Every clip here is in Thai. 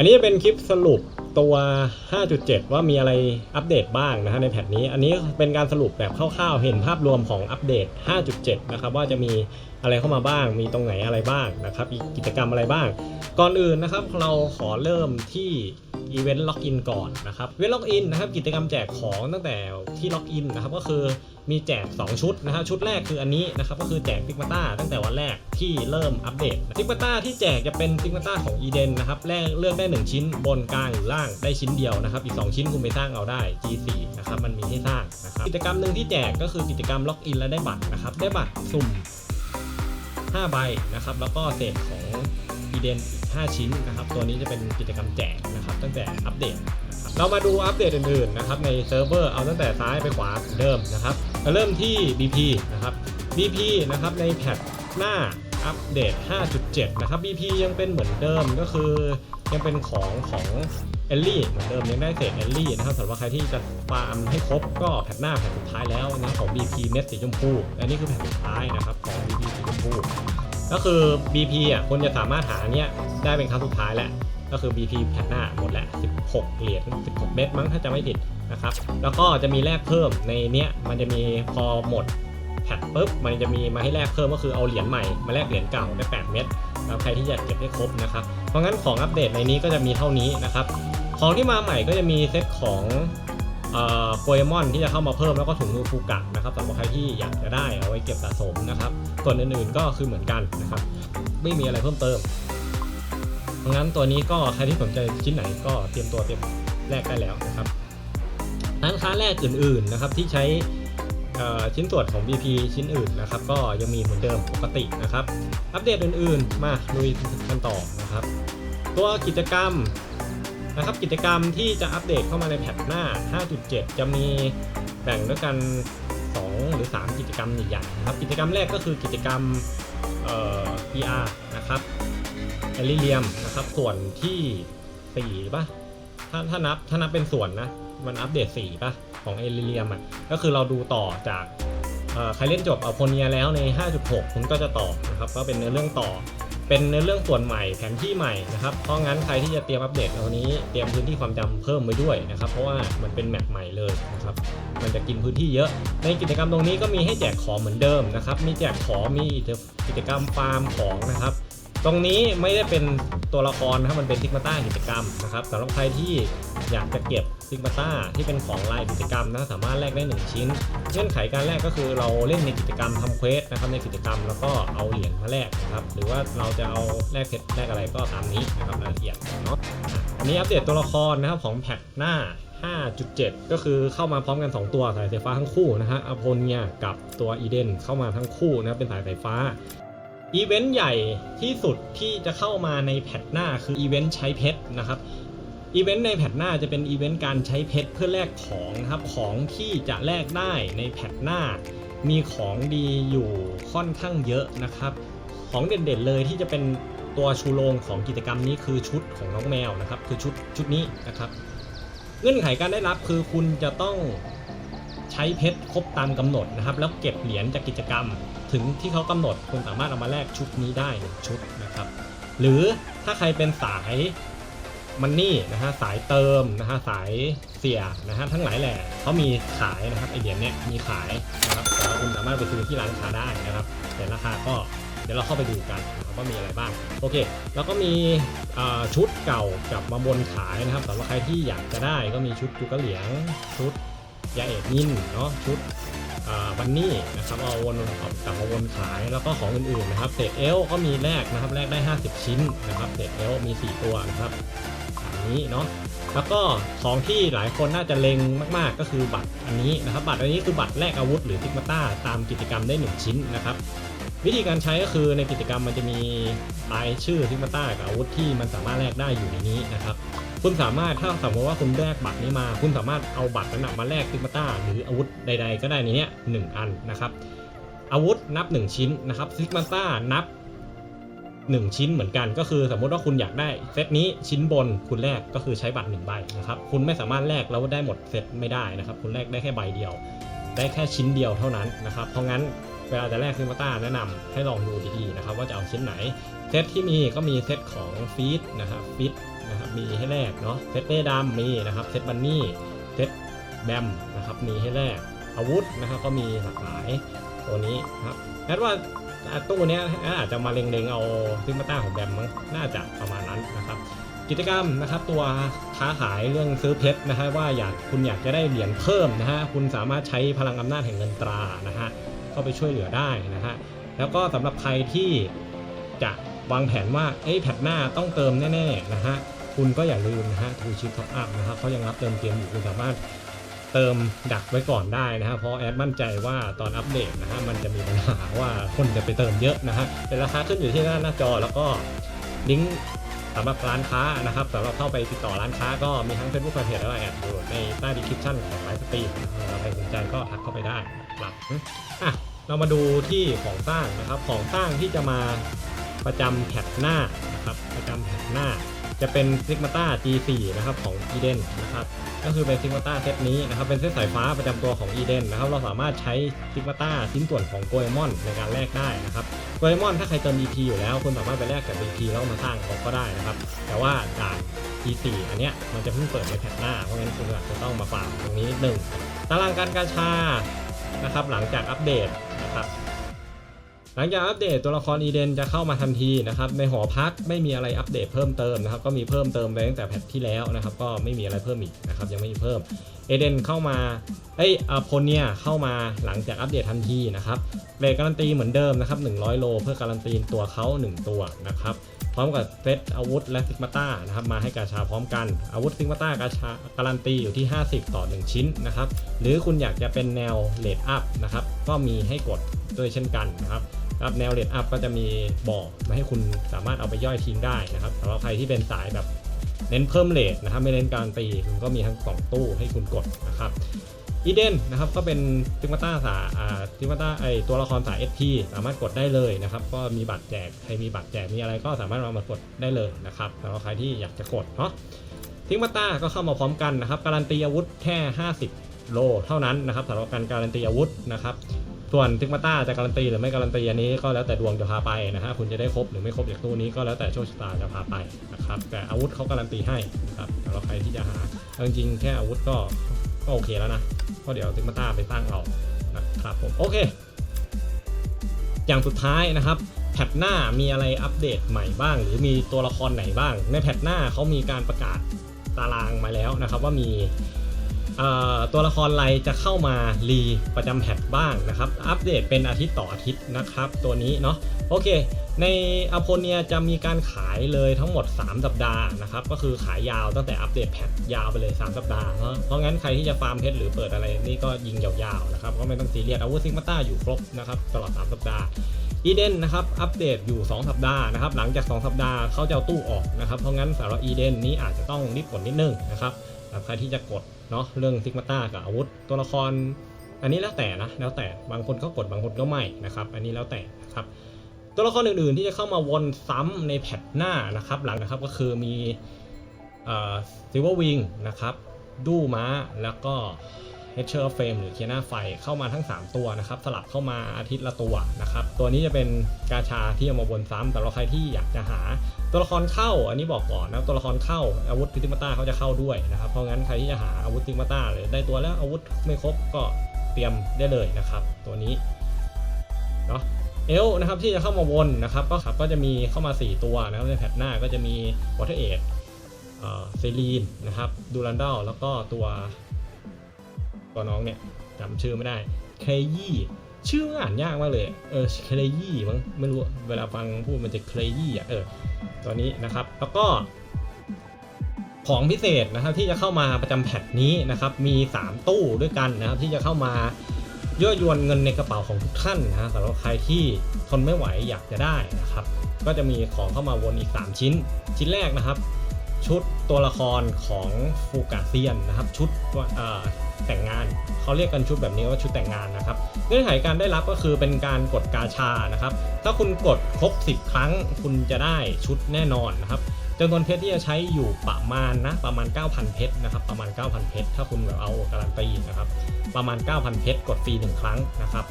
อันนี้จะเป็นคลิปสรุปตัว 5.7 ว่ามีอะไรอัปเดตบ้างนะฮะในแพทนี้ อันนี้เป็นการสรุปแบบคร่าวๆ เห็นภาพรวมของอัปเดต 5.7 นะครับว่าจะมี อะไรเข้ามาบ้าง มีตรงไหนอะไรบ้างนะครับอีกกิจกรรมอะไรบ้าง ก่อนอื่นนะครับเราขอเริ่มที่อีเวนต์ล็อกอินก่อนนะครับเวนต์ล็อกอินนะครับกิจกรรมแจกของตั้งแต่ที่ล็อกอินนะครับก็คือมีแจก 2 ชุดนะครับชุดแรกคืออันนี้นะครับก็คือแจกพิกมาต้าตั้งแต่วันแรกที่เริ่มอัปเดตพิกมาต้าที่แจกจะเป็นพิกมาต้าของอีเดนนะครับแรกเลือกได้ 1 ชิ้นบนกลางหรือล่างได้ชิ้นเดียวนะครับอีก 2 ชิ้นคุณไปสร้างเอาได้ G4 นะครับมันมีให้สร้างนะครับกิจกรรมหนึ่งที่แจกก็คือกิจกรรมล็อกอินและได้บัตรนะครับได้บัตรสุ่ม 5 ใบนะครับ แล้วก็เศษของอีเดนอีก 5 ชิ้นนะครับ ตัวนี้จะเป็นกิจกรรมแจกนะครับ ตั้งแต่อัปเดตนะครับเรามาดูอัปเดตอื่นๆนะครับในเซิร์ฟเวอร์เอาตั้งแต่ซ้ายไปขวาเหมือนเดิมนะครับเราเริ่มที่ BP นะครับ BP นะครับในแพทหน้าอัปเดต 5.7 นะครับ BP ยังเป็นเหมือนเดิมก็คือยังเป็นของของ เอลลี่เหมือนเดิมยังได้เศษเอลลี่นะครับสำหรับใครที่จะฟาร์มให้ครบก็แพทหน้าแพทสุดท้ายแล้วนะของ BP เม็ดสีชมพูอันนี้คือแพทสุดท้ายนะครับของ BP สีชมพูก็คือ BP อะคนจะสามารถหาเนี้ยได้เป็นครั้งสุดท้ายแหละก็คือ BP แพทหน้าหมดแหละ16 เหรียญ 16 เม็ดมั้งถ้าจะไม่ผิดนะครับ แล้วก็จะมีแลกเพิ่มในเนี้ยมันจะมีพอหมดแพทปุ๊บมันจะมีมาให้แลกเพิ่มก็คือเอาเหรียญใหม่มาแลกเหรียญเก่าได้ 8 เม็ด ใครที่อยากเก็บให้ครบนะครับ เพราะงั้นของอัปเดตในนี้ก็จะมีเท่านี้นะครับ ของที่มาใหม่ก็จะมีเซตของโปเกมอนที่จะเข้ามาเพิ่มแล้วก็ถุงมือฟูกะนะครับสำหรับใครที่อยากจะได้เอาไว้เก็บสะสมนะครับส่วนอื่นๆก็คือเหมือนกันนะครับ ไม่มีอะไรเพิ่มเติม เพราะงั้นตัวนี้ก็ใครที่สนใจชิ้นไหนก็เตรียมตัวเตรียมแลกได้แล้วนะครับร้านค้าแรกอื่นๆนะครับที่ใช้ ชิ้นส่วนของ BP ชิ้นอื่นนะครับ ก็ยังมีเหมือนเดิมปกตินะครับ อัปเดตอื่นๆ มาลุยกันต่อนะครับ ตัวกิจกรรมนะครับกิจกรรมที่จะอัปเดตเข้ามาในแพทหน้า 5.7 จะมีแบ่งด้วยกัน 2 หรือ 3 กิจกรรมใหญ่ๆนะครับ กิจกรรมแรกก็คือกิจกรรมเอ่อ PR นะครับเอลิเลียมนะครับ ส่วนที่ 4ป่ะถ้าถ้านับถ้านับเป็นส่วนนะ มันอัปเดต 4ป่ะ ของเอลิเลียมอะก็คือเราดูต่อจากใครเล่นจบอโพเนียแล้วใน 5.6 คุณก็จะต่อนะครับก็เป็นเนื้อเรื่องต่อ เป็นเนื้อเรื่องส่วนใหม่แผนที่ใหม่นะครับเพราะงั้นใครที่จะเตรียมอัปเดตตัวนี้เตรียมพื้นที่ความจำเพิ่มไว้ด้วยนะครับเพราะว่ามันเป็นแมปใหม่เลยนะครับมันจะกินพื้นที่เยอะ ในกิจกรรมตรงนี้ก็มีให้แจกของเหมือนเดิมนะครับมีแจกของมีกิจกรรมฟาร์มของนะครับตรงนี้ไม่ได้เป็นตัวละครนะครับมันเป็นซิกมาต้ากิจกรรมนะครับสำหรับใครที่อยากจะเก็บ ซิกมาต้าที่เป็นของลายกิจกรรมนะสามารถแลกได้ 1 ชิ้น เงื่อนไขการแลกก็คือเราเล่นในกิจกรรมทำเควสนะครับในกิจกรรมแล้วก็เอาเหรียญมาแลกนะครับหรือว่าเราจะเอาแลกเพชรแลกอะไรก็ตามนี้นะครับรายละเอียดเนาะอันนี้อัปเดตตัวละครนะครับของแพทหน้า 5.7 ก็คือเข้ามาพร้อมกัน 2 ตัวสายไฟฟ้าทั้งคู่นะฮะอโพเนียกับตัวอีเดนเข้ามาทั้งคู่นะครับเป็นสายไฟฟ้าอีเวนต์ใหญ่ที่สุดที่จะเข้ามาในแพทหน้าคืออีเวนต์ใช้เพชรนะครับ อีเวนต์ในแพทหน้าจะเป็นอีเวนต์การใช้เพชรเพื่อแลกของนะครับของที่จะแลกได้ในแพทหน้า มีของดีอยู่ค่อนข้างเยอะนะครับ ของเด่นๆเลยที่จะเป็นตัวชูโรงของกิจกรรมนี้คือชุดของน้องแมวนะครับ คือชุดชุดนี้นะครับ เงื่อนไขการได้รับคือคุณจะต้องใช้เพชรครบตามกำหนดนะครับ แล้วเก็บเหรียญจากกิจกรรม ถึงที่เขากำหนดคุณสามารถเอามาแลกชุดนี้ได้ชุดนะครับ หรือถ้าใครเป็นสาย มันนี่นะฮะสายเติมนะฮะสายเสียนะฮะทั้งหลายแหล่เขามีขายนะครับไอเหรียญเนี้ยมีขายนะครับแต่ว่าคุณสามารถไปซื้อที่ร้านค้าได้นะครับ แต่ราคาก็เดี๋ยวเราเข้าไปดูกันนะครับว่ามีอะไรบ้างโอเค แล้วก็มีชุดเก่ากับมาบนขายนะครับสำหรับใครที่อยากจะได้ก็มีชุดจุกะเหลียงชุดยาเอกนินเนาะชุดบันนี่นะครับเอาวนกลับมาวนขายแล้วก็ของอื่นๆนะครับเศษเอลก็มีแลกนะครับแลกได้ 50 ชิ้นนะครับเศษเอลมี 4 ตัวนะครับ นนี้เนาะแล้วก็ของที่หลายคนน่าจะเล็งมาก ๆ ก็คือบัตรอันนี้นะครับ บัตรอันนี้คือบัตรแลกอาวุธหรือติกมาต้าตามกิจกรรมได้ 1 ชิ้นนะครับ วิธีการใช้ก็คือในกิจกรรมมันจะมีรายชื่อทิกมาต้ากับอาวุธที่มันสามารถแลกได้อยู่ในนี้นะครับ คุณสามารถถ้าสมมติว่าคุณแลกบัตรนี้มา คุณสามารถเอาบัตรนั้นนะมาแลกติกมาต้าหรืออาวุธใด ๆ ก็ได้ในเนี้ยหนึ่งอันนะครับอาวุธนับ 1 ชิ้นนะครับซิกมาต้านับ 1 ชิ้นเหมือนกัน ก็คือสมมติว่าคุณอยากได้เซตนี้ชิ้นบนคุณแลกก็คือใช้บัตร1ใบนะครับคุณไม่สามารถแลกแล้วได้หมดเซตไม่ได้นะครับ คุณแลกได้แค่ใบเดียว ได้แค่ชิ้นเดียวเท่านั้นนะครับ เพราะงั้นเวลาจะแลกซิมาต้าแนะนำให้ลองดูดีๆนะครับว่าจะเอาชิ้นไหน เซตที่มีก็มีเซตของฟีดนะครับฟีดนะครับมีให้แลกเนาะเซตเต้ดำมีนะครับเซตบันนี่เซตแบมนะครับมีให้แลกอาวุธนะครับก็มีหลากหลายตัวนี้นะครับแอดว่า ตู้นี้อาจจะมาเล็งๆเอาซิกมาต้าของแบมมั้งน่าจะประมาณนั้นนะครับ กิจกรรมนะครับตัวค้าขายเรื่องซื้อเพชรนะฮะว่าอยากคุณอยากจะได้เหรียญเพิ่มนะฮะคุณสามารถใช้พลังอำนาจแห่งเงินตรานะฮะเข้าไปช่วยเหลือได้นะฮะแล้วก็สำหรับใครที่จะวางแผนว่าเอ้แพทหน้าต้องเติมแน่ๆนะฮะคุณก็อย่าลืมนะฮะทูชิปท็อปอัพนะครับเขายังรับเติมเกมอยู่คุณสามารถ เติมดักไว้ก่อนได้นะฮะเพราะแอดมั่นใจว่าตอนอัปเดตนะฮะมันจะมีปัญหาว่าคนจะไปเติมเยอะนะฮะเป็นราคาขึ้นอยู่ที่หน้าหน้าจอแล้วก็ลิงก์สำหรับร้านค้านะครับสำหรับเข้าไปติดต่อร้านค้าก็มีทั้ง Facebook แฟนเพจและแอดอยู่ในใต้ดีคริปชั่นของไลฟ์สตรีมใครสนใจก็ทักเข้าไปได้นะครับอะเรามาดูที่ของสร้างนะครับของสร้างที่จะมาประจำแพทหน้านะครับประจำแพทหน้า จะเป็น Sigmata G4 นะครับของ Eden นะครับก็คือเป็น Sigmata เซตนี้นะครับเป็นเส้นสายฟ้าประจำตัวของ Eden นะครับเราสามารถใช้ Sigmata ชิ้นส่วนของ g o เ m o n ในการแลกได้นะครับโดเรมอนถ้าใครเติม EP อยู่แล้วคุณสามารถไปแลกกับ EP แล้วมาสร้างเขาก็ได้นะครับแต่ว่าด่าน T4 อันเนี้ยมันจะเพิ่งเปิดในแพทหน้าเพราะงั้นคุณอาจจะต้องมาฝากตรงนี้นิดหนึ่งตารางการกาชานะครับหลังจากอัปเดตนะครับ หลังจากอัปเดตตัวละครอีเดนจะเข้ามาทันทีนะครับในหอพักไม่มีอะไรอัปเดตเพิ่มเติมนะครับก็มีเพิ่มเติมไปตั้งแต่แพทที่แล้วนะครับก็ไม่มีอะไรเพิ่มอีกนะครับยังไม่มีเพิ่มเอเดนเข้ามาเอ้ยอโพเนี่ยเข้ามาหลังจากอัปเดตทันทีนะครับเรทการันตีเหมือนเดิมนะครับ100 โล เพื่อการันตีตัวเขา1 ตัวนะครับพร้อมกับเซตอาวุธและซิกมาต้านะครับมาให้กาชาพร้อมกันอาวุธซิกมาต้ากาชาการันตีอยู่ที่ 50 ต่อ 1 ชิ้นนะครับหรือคุณอยากจะเป็นแนวเลดอัพนะครับก็มีให้กดด้วยเช่นกันนะครับ ครับแนวเลดอัพก็จะมีบอกมาให้คุณสามารถเอาไปย่อยทิ้งได้นะครับสำหรับใครที่เป็นสายแบบเน้นเพิ่มเลทนะครับไม่เน้นการตีคุณก็มีทั้งสองตู้ให้คุณกดนะครับอีเดนนะครับก็เป็นทิมาต้าสาอ่าทิมาต้าไอตัวละครสาย SP สามารถกดได้เลยนะครับ ก็มีบัตรแจกใครมีบัตรแจกมีอะไรก็สามารถเอามากดได้เลยนะครับสำหรับใครที่อยากจะกดเนาะทิมาต้าก็เข้ามาพร้อมกันนะครับการันตีอาวุธแค่ 50 โลเท่านั้นนะครับสำหรับการการันตีอาวุธนะครับ ส่วนทิกมาต้าจะการันตีหรือไม่การันตีอันนี้ก็แล้วแต่ดวงจะพาไปนะฮะคุณจะได้ครบหรือไม่ครบจากตู้นี้ก็แล้วแต่โชคชะตาจะพาไปนะครับแต่อาวุธเขาการันตีให้นะครับสำหรับใครที่จะหาจริงๆแค่อาวุธก็ก็โอเคแล้วนะก็เดี๋ยวติกมาต้าไปสร้างเอานะครับผมโอเค อย่างสุดท้ายนะครับแพทหน้ามีอะไรอัปเดตใหม่บ้าง หรือมีตัวละครไหนบ้าง ในแพทหน้าเขามีการประกาศตารางมาแล้วนะครับว่ามี ตัวละครไรจะเข้ามารีประจำแพทบ้างนะครับ อัปเดตเป็นอาทิตย์ต่ออาทิตย์นะครับ ตัวนี้เนาะโอเค ในอโพเนียจะมีการขายเลยทั้งหมด 3 สัปดาห์นะครับ ก็คือขายยาวตั้งแต่อัปเดตแพทยาวไปเลย 3 สัปดาห์เนอะเพราะงั้นใครที่จะฟาร์มเพชรหรือเปิดอะไรนี่ก็ยิงยาวๆนะครับ ก็ไม่ต้องซีเรียสอาวุธซิกมาต้าอยู่ครบนะครับตลอด 3 สัปดาห์อีเดนนะครับอัปเดตอยู่ 2 สัปดาห์นะครับหลังจาก 2 สัปดาห์เขาจะเอาตู้ออกนะครับเพราะงั้นสำหรับอีเดนนี้อาจจะต้องรีบกดนิดนึงนะครับ แบบใครที่จะกดเนาะเรื่องซิกมาต้ากับอาวุธ ตัวละคร อันนี้แล้วแต่นะแล้วแต่บางคนก็กดบางคนก็ไม่นะครับ อันนี้แล้วแต่นะครับ ตัวละครอื่นๆที่จะเข้ามาวนซ้ำในแพทหน้านะครับ หลังนะครับก็คือมีซิลเวอร์วิงนะครับดูม้าแล้วก็ เฮเชอร์เฟรมหรือเคียนาไฟเข้ามาทั้ง 3 ตัวนะครับ สลับเข้ามาอาทิตย์ละตัวนะครับ ตัวนี้จะเป็นกาชาที่เอามาวนซ้ำแต่เราใครที่อยากจะหาตัวละครเข้า อันนี้บอกก่อนนะตัวละครเข้าอาวุธพิติมาต้าเขาจะเข้าด้วยนะครับ เพราะงั้นใครที่จะหาอาวุธพิติมาต้าหรือได้ตัวแล้วอาวุธไม่ครบก็เตรียมได้เลยนะครับ ตัวนี้เนาะเอลนะครับที่จะเข้ามาวนนะครับก็ครับก็จะมีเข้ามา 4 ตัวนะครับในแพทหน้าก็จะมีวอเตอร์เอทเซรีนนะครับดูรันดอลแล้วก็ตัว ตัวน้องเนี่ยจำชื่อไม่ได้เคยี่ชื่ออ่านยากมากเลย เออเคยี่มั้งไม่รู้ เวลาฟังพูดมันจะเคยี่อะ เออ ตัวนี้นะครับ แล้วก็ ของพิเศษนะครับที่จะเข้ามาประจำแพทนี้นะครับ มี 3 ตู้ด้วยกันนะครับ ที่จะเข้ามายั่วยวนเงินในกระเป๋าของทุกท่านนะฮะสำหรับใครที่ทนไม่ไหวอยากจะได้นะครับ ก็จะมีของเข้ามาวนอีก 3 ชิ้น ชิ้นแรกนะครับ ชุดตัวละครของฟูกาเซียนนะครับ ชุดอ่อ แต่งงานเขาเรียกกันชุดแบบนี้ว่าชุดแต่งงานนะครับเงื่อนไขการได้รับก็คือเป็นการกดกาชานะครับ ถ้าคุณกดครบ 10 ครั้ง คุณจะได้ชุดแน่นอนนะครับจำนวนเพชรที่จะใช้อยู่ประมาณนะประมาณ 9,000 เพชรนะครับประมาณ 9,000 เพชรถ้าคุณแบบเอาการันตีนะครับประมาณ 9,000 เพชรกดฟรี1ครั้งนะครับ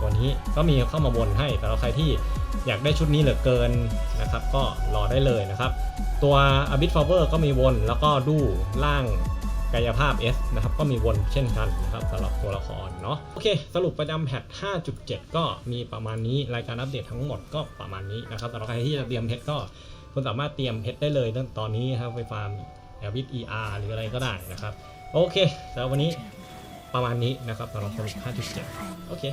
ตัวนี้ก็มีเข้ามาวนให้แต่เราใครที่อยากได้ชุดนี้เหลือเกินนะครับ ก็รอได้เลยนะครับ ตัว a b i t f o w e r ก็มีวนแล้วก็ดูล่าง กายภาพ S นะครับก็มีวนเช่นกันนะครับสำหรับตัวละครเนาะโอเคสรุปประจำแพท 5.7 ก็มีประมาณนี้รายการอัปเดตทั้งหมดก็ประมาณนี้นะครับสำหรับใครที่จะเตรียมเพชรก็คุณสามารถเตรียมเพชรได้เลยตั้งตอนนี้ครับไปฟาร์มแอลวิทเอหรืออะไรก็ได้นะครับ โอเคสำหรับวันนี้ประมาณนี้นะครับสำหรับสรุป5.7 โอเค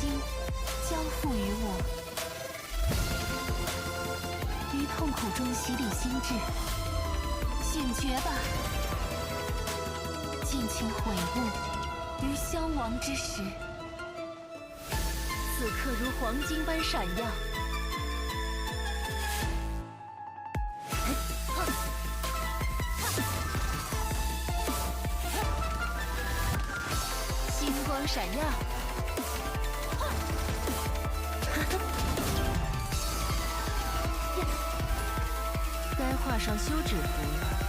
心。交付于我，于痛苦中洗礼心智，醒觉吧，尽情悔悟于消亡之时，此刻如黄金般闪耀。星光闪耀。上休止符。